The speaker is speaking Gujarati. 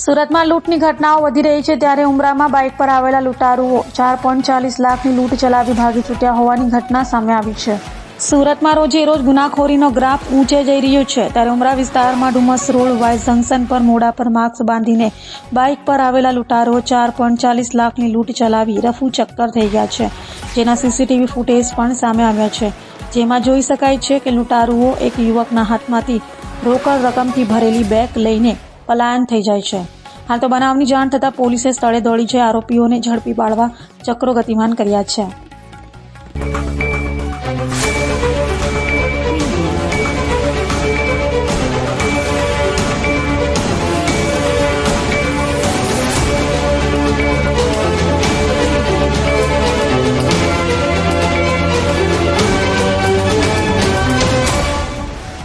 સુરતમાં લૂંટની ઘટનાઓ વધી રહી છે ત્યારે ઉમરામાં બાઇક પર આવેલા લૂંટારુઓ ચાર પોઈન્ટ ચાલીસ લાખની લૂંટ ચલાવી ભાગી છૂટ્યા હોવાની ઘટના સામે આવી છે. સુરતમાં રોજે રોજ ગુનાખોરીનો ગ્રાફ ઊંચે જઈ રહ્યો છે. ત્યારે ઉમરા વિસ્તારમાં ડુમસ રોડ વાઇસ જંકશન પર મોડા પર માસ્ક બાંધીને બાઇક પર આવેલા લૂંટારો ચાર પોઈન્ટ ચાલીસ લાખની લૂંટ ચલાવી રફુ ચક્કર થઈ ગયા છે. જેના સીસીટીવી ફૂટેજ પણ સામે આવ્યા છે. જેમાં જોઈ શકાય છે કે લૂંટારુઓ એક યુવકના હાથમાંથી રોકડ રકમથી ભરેલી બેગ લઈને પલાયન થઈ જાય છે. હાલ તો બનાવની જાણ થતાં પોલીસે સ્થળે દોડી જઈ આરોપીઓને ઝડપી પાડવા ચક્રો ગતિમાન કર્યા છે.